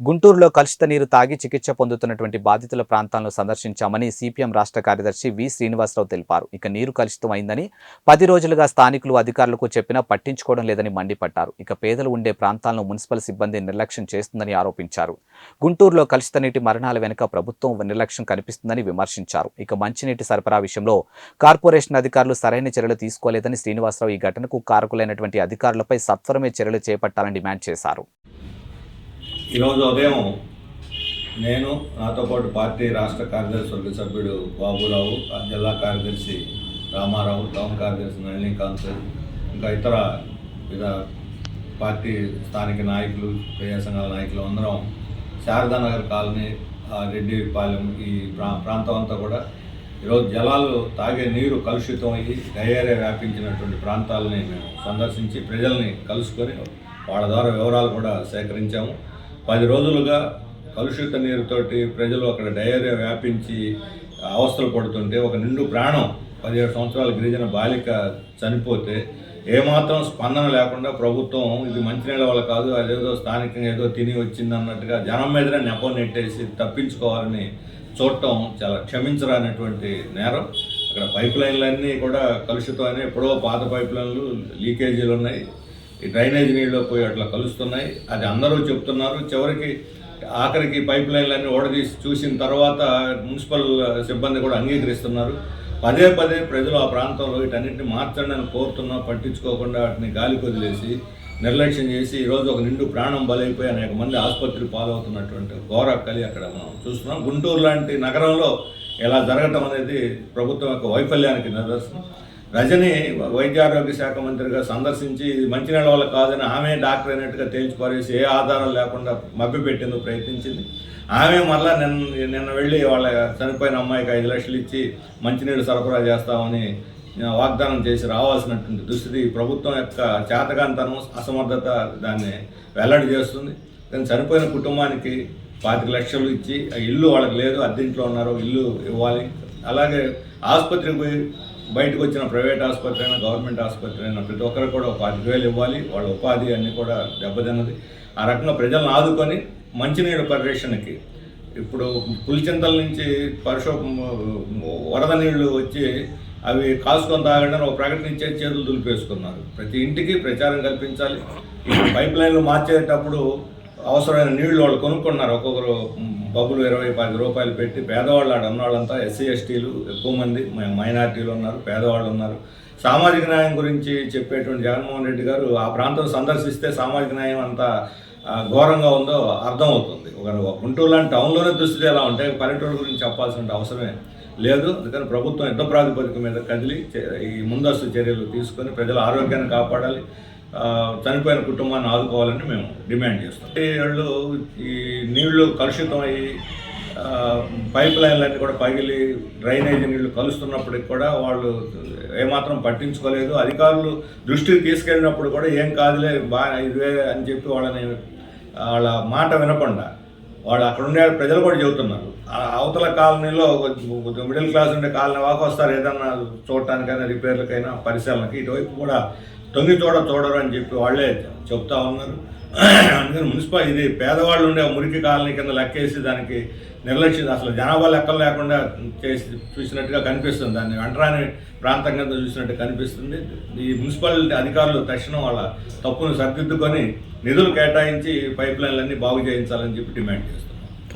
గుంటూరులో కలుషిత నీరు తాగి చికిత్స పొందుతున్నటువంటి బాధితుల ప్రాంతాలను సందర్శించామని సిపిఎం రాష్ట్ర కార్యదర్శి వి శ్రీనివాసరావు తెలిపారు. ఇక నీరు కలుషితం అయిందని పది రోజులుగా స్థానికులు అధికారులకు చెప్పినా పట్టించుకోవడం లేదని మండిపడ్డారు. ఇక పేదలు ఉండే ప్రాంతాలను మున్సిపల్ సిబ్బంది నిర్లక్ష్యం చేస్తుందని ఆరోపించారు. గుంటూరులో కలుషిత నీటి మరణాల వెనుక ప్రభుత్వం నిర్లక్ష్యం కనిపిస్తుందని విమర్శించారు. ఇక మంచినీటి సరఫరా విషయంలో కార్పొరేషన్ అధికారులు సరైన చర్యలు తీసుకోలేదని శ్రీనివాసరావు ఈ ఘటనకు కారకులైనటువంటి అధికారులపై సత్వరమే చర్యలు చేపట్టాలని డిమాండ్ చేశారు. ఈరోజు ఉదయం నేను నాతో పాటు పార్టీ రాష్ట్ర కార్యదర్శి వర్గ సభ్యుడు బాబురావు జిల్లా కార్యదర్శి రామారావు టౌన్ కార్యదర్శి నళినీకాంత్ ఇంకా ఇతర వివిధ పార్టీ స్థానిక నాయకులు ప్రజా సంఘాల నాయకులు అందరం శారదానగర్ కాలనీ ఆ రెడ్డిపాలెం ఈ ప్రా ప్రాంతం అంతా కూడా ఈరోజు జలాలు తాగే నీరు కలుషితం అయ్యి డయేరియా వ్యాపించినటువంటి ప్రాంతాలని మేము సందర్శించి ప్రజల్ని కలుసుకొని వాళ్ళ ద్వారా వివరాలు కూడా సేకరించాము. పది రోజులుగా కలుషిత నీరుతోటి ప్రజలు అక్కడ డయేరియా వ్యాపించి అవస్థలు పడుతుంటే ఒక నిండు ప్రాణం పదిహేడు సంవత్సరాల గిరిజన బాలిక చనిపోతే ఏమాత్రం స్పందన లేకుండా ప్రభుత్వం ఇది మంచినీళ్ళ వల్ల కాదు అదేదో స్థానికంగా ఏదో తిని వచ్చింది అన్నట్టుగా జనం మీదనే నెపం నెట్టేసి తప్పించుకోవాలని చూడటం చాలా క్షమించరానటువంటి నేరం. అక్కడ పైప్ లైన్లన్నీ కూడా కలుషితమైన ఎప్పుడో పాత పైప్ లైన్లు లీకేజీలు ఉన్నాయి ఈ డ్రైనేజ్ నీళ్ళు పోయి అట్లా కలుస్తున్నాయి. అది అందరూ చెప్తున్నారు. చివరికి ఆఖరికి పైప్ లైన్లన్నీ ఓడదీసి చూసిన తర్వాత మున్సిపల్ సిబ్బంది కూడా అంగీకరిస్తున్నారు. పదే పదే ప్రజలు ఆ ప్రాంతంలో వీటన్నిటిని మార్చండి అని కోరుతున్నా. పట్టించుకోకుండా వాటిని గాలి వదిలేసి నిర్లక్ష్యం చేసి ఈరోజు ఒక నిండు ప్రాణం బలైపోయి అనేక మంది ఆసుపత్రి పాలవుతున్నటువంటి ఘోర కలి అక్కడ మనం చూస్తున్నాం. గుంటూరు లాంటి నగరంలో ఇలా జరగటం అనేది ప్రభుత్వం యొక్క వైఫల్యానికి నిదర్శనం. రజని వైద్య ఆరోగ్య శాఖ మంత్రిగా సందర్శించి ఇది మంచినీళ్ళ వల్ల కాదని ఆమె డాక్టర్ అయినట్టుగా తేల్చిపారేసి ఏ ఆధారం లేకుండా మభ్యపెట్టేందుకు ప్రయత్నించింది. ఆమె మళ్ళా నిన్న నిన్న వెళ్ళి వాళ్ళ చనిపోయిన అమ్మాయికి ఐదు లక్షలు ఇచ్చి మంచినీళ్ళు సరఫరా చేస్తామని వాగ్దానం చేసి రావాల్సినటువంటి దుస్థితి ప్రభుత్వం యొక్క చేతగాంతనం అసమర్థత దాన్ని వెల్లడి చేస్తుంది. కానీ చనిపోయిన కుటుంబానికి పాతిక లక్షలు ఇచ్చి ఆ ఇల్లు వాళ్ళకి లేదు అద్దెంట్లో ఉన్నారు ఇల్లు ఇవ్వాలి. అలాగే ఆసుపత్రికి పోయి బయటకు వచ్చిన ప్రైవేట్ ఆసుపత్రి అయినా గవర్నమెంట్ ఆసుపత్రి అయినా ప్రతి ఒక్కరు కూడా ఒక పాతిక వేలు ఇవ్వాలి. వాళ్ళ ఉపాధి అన్నీ కూడా దెబ్బతిన్నది. ఆ రకంగా ప్రజలను ఆదుకొని మంచినీరు పరిరక్షణకి ఇప్పుడు పులిచింతల నుంచి పరిశో వరద నీళ్ళు వచ్చి అవి కాసుకొని తాగండి ఒక ప్రకటన ఇచ్చే చేతులు దులిపేసుకున్నారు. ప్రతి ఇంటికి ప్రచారం కల్పించాలి. ఇప్పుడు పైప్ లైన్లు మార్చేటప్పుడు అవసరమైన నీళ్ళు వాళ్ళు కొనుక్కున్నారు. ఒక్కొక్కరు బబ్బులు ఇరవై పది రూపాయలు పెట్టి పేదవాళ్ళు ఆడ ఉన్నవాళ్ళంతా ఎస్సీ ఎస్టీలు ఎక్కువ మంది మైనార్టీలు మైనారిటీలు ఉన్నారు పేదవాళ్ళు ఉన్నారు. సామాజిక న్యాయం గురించి చెప్పేటువంటి జగన్మోహన్ రెడ్డి గారు ఆ ప్రాంతం సందర్శిస్తే సామాజిక న్యాయం అంతా ఘోరంగా ఉందో అర్థమవుతుంది. ఒక గుంటూరు లాంటి టౌన్లోనే దుస్థితి ఎలా ఉంటే పల్లెటూరు గురించి చెప్పాల్సిన అవసరమే లేదు. అందుకని ప్రభుత్వం యుద్ధ ప్రాతిపదిక మీద కదిలి ఈ ముందస్తు చర్యలు తీసుకొని ప్రజల ఆరోగ్యాన్ని కాపాడాలి. చనిపోయిన కుటుంబాన్ని ఆదుకోవాలని మేము డిమాండ్ చేస్తాం. వాళ్ళు ఈ నీళ్ళు కలుషితం అయ్యి పైప్ లైన్లన్నీ కూడా పగిలి డ్రైనేజీ నీళ్ళు కలుస్తున్నప్పటికి కూడా వాళ్ళు ఏమాత్రం పట్టించుకోలేదు. అధికారులు దృష్టికి తీసుకెళ్ళినప్పుడు కూడా ఏం కాదులే బాగా ఇదే అని చెప్పి వాళ్ళని వాళ్ళ మాట వినకుండా వాళ్ళు అక్కడ ఉండే ప్రజలు కూడా చెబుతున్నారు. ఆ అవతల కాలనీలో మిడిల్ క్లాస్ ఉండే కాలనీ వాకు వస్తారు ఏదన్నా చూడటానికైనా రిపేర్లకైనా పరిశీలనకి ఇటువైపు కూడా తొంగి చూడ చూడరు అని చెప్పి వాళ్ళే చెప్తా ఉన్నారు. అందుకని మున్సిపల్ ఇది పేదవాళ్ళు ఉండే మురికి కాలనీ కింద లెక్కేసి దానికి నిర్లక్ష్యం అసలు జనాభా లెక్కలు లేకుండా చేసి చూసినట్టుగా కనిపిస్తుంది. దాన్ని అంటరాని ప్రాంతం కింద చూసినట్టు కనిపిస్తుంది. ఈ మున్సిపాలిటీ అధికారులు తక్షణం వాళ్ళ తప్పును సరిదిద్దుకొని నిధులు కేటాయించి పైప్ లైన్లన్నీ బాగు చేయించాలని చెప్పి డిమాండ్ చేస్తున్నారు.